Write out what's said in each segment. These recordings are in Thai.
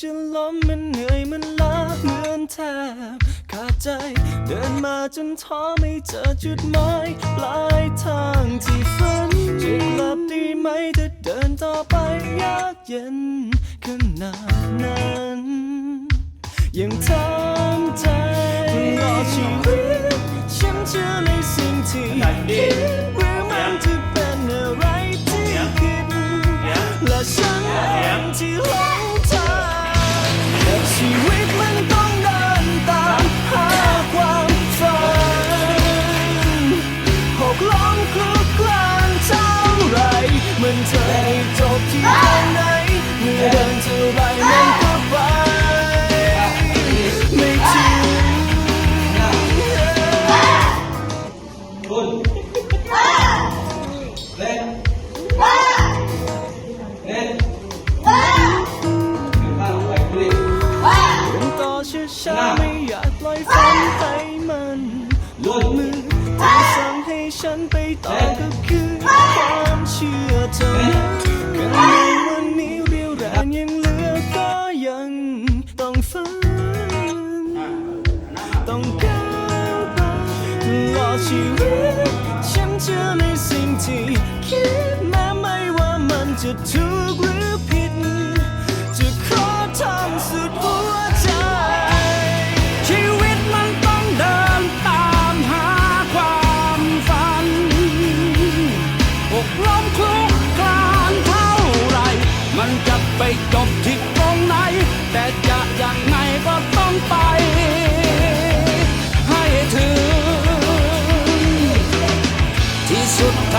จะล้มมันเหนื่อยมันล้าเหมือนแทบขาดใจ เดินมาจนท้อไม่เจอจุดหมายปลายทางที่ฝันจะกลับดีไหมถ้าเดินต่อไปยากเย็นขนาดนั้นยังทำใจตลอชีวิตฉันเชื่อในสิ่งที่คิดหรือมันจะเป็นอะไรที่ผิดและฉันเองที่ จบที่ตรงไหนเมื่อเดินเท่าไรมันก็ไปไม่ถึงคุณเล่นเล่นถึงข้าวไปคุณ ต่อช้าๆไม่อยากปล่อยฝันให้มันหลุดมือที่สั่งให้ฉันไปต่อก็คือ ชีวิต ฉันเชื่อในสิ่งที่คิดแม้ไม่ว่ามันจะถูกหรือผิด จะขอทำสุดหัวใจ ชีวิตมันต้องเดินตามหาความฝันอกล้มคลุกคลานเท่าไร มันจะไปจบที่ตรงไหน แต่จะยังไงก็ต้องไป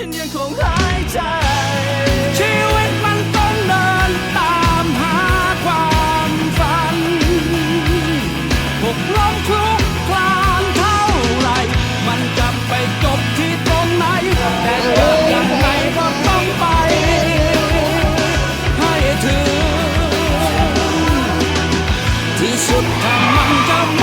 ฉันยังคงหายใจ ชีวิตมันต้องเดินตามหาความฝันหกล้มทุกคลานเท่าไร มันจะไปจบที่ตรงไหน แต่เกิดยังไงก็ต้องไป ให้ถึง ที่สุดถ้ามันจะ